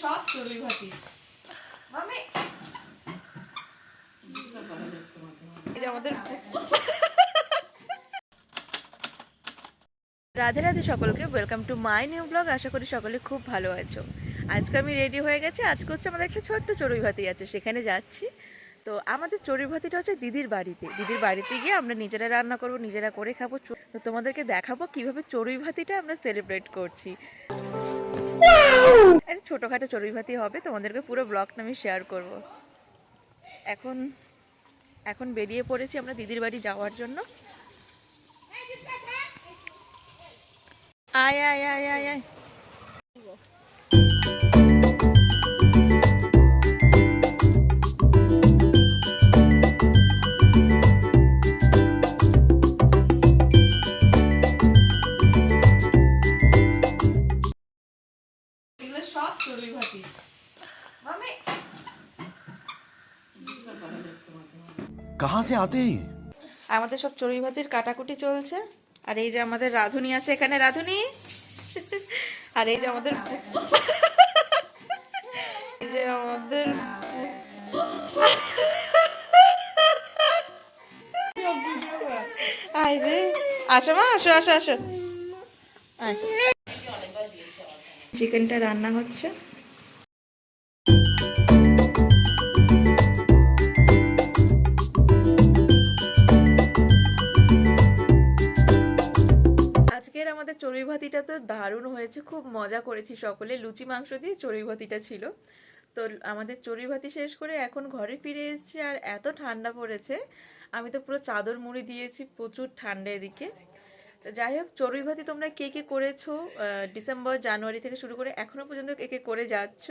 সব চড়ুই ভাতি। মামি। আমাদের রাধে রাধে সকলকে welcome to my new blog আশা করি সকলে খুব ভালো আছো। আজকে আমি রেডি হয়ে গেছি। আজকে হচ্ছে আমাদের একটা ছোট্ট চড়ুই ভাতি আছে সেখানে যাচ্ছি। তো আমাদের চড়ুই ভাতিটা হচ্ছে দিদির বাড়িতে। দিদির বাড়িতে গিয়ে আমরা নিজেরা রান্না করব নিজেরা করে খাব। চ- তো তোমাদেরকে দেখাবো কীভাবে চড়ুই ভাতিটা আমরা সেলিব্রেট করছি। একটা ছোটোখাটো চড়ুই ভাতি হবে, তোমাদেরকে পুরো ব্লগটা আমি শেয়ার করব। এখন এখন বেরিয়ে পড়েছি আমরা দিদির বাড়ি যাওয়ার জন্য। আয় আয় আয় আয় আয়। কাহা সে আতে আমাদের সব চড়ুই ভাতির কাটাকুটি চলছে। আর এই যে আমাদের রাধুনি আছে এখানে, রাধুনি? আর এই যে আমাদের এই যে আমাদের আইরে আসো মা, আসো আসো আসো। চিকেনটা রান্না হচ্ছে। আমাদের চড়ুই ভাতিটা তো দারুণ হয়েছে, খুব মজা করেছি সকলে। লুচি, মাংস দিয়ে চড়ুই ভাতিটা ছিল। তো আমাদের চড়ুই ভাতি শেষ করে এখন ঘরে ফিরে এসেছি আর এত ঠান্ডা পড়েছে, আমি তো পুরো চাদর মুড়ি দিয়েছি, প্রচুর ঠান্ডা এদিকে। তো যাই হোক, চড়ুই ভাতি তোমরা কে কে করেছ ডিসেম্বর, জানুয়ারি থেকে শুরু করে এখনও পর্যন্ত কে কে করে যাচ্ছ,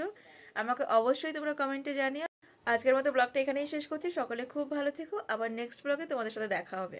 আমাকে অবশ্যই তোমরা কমেন্টে জানিও। আজকের মতো ব্লগটা এখানেই শেষ করছি, সকলে খুব ভালো থেকো, আবার নেক্সট ব্লগে তোমাদের সাথে দেখা হবে।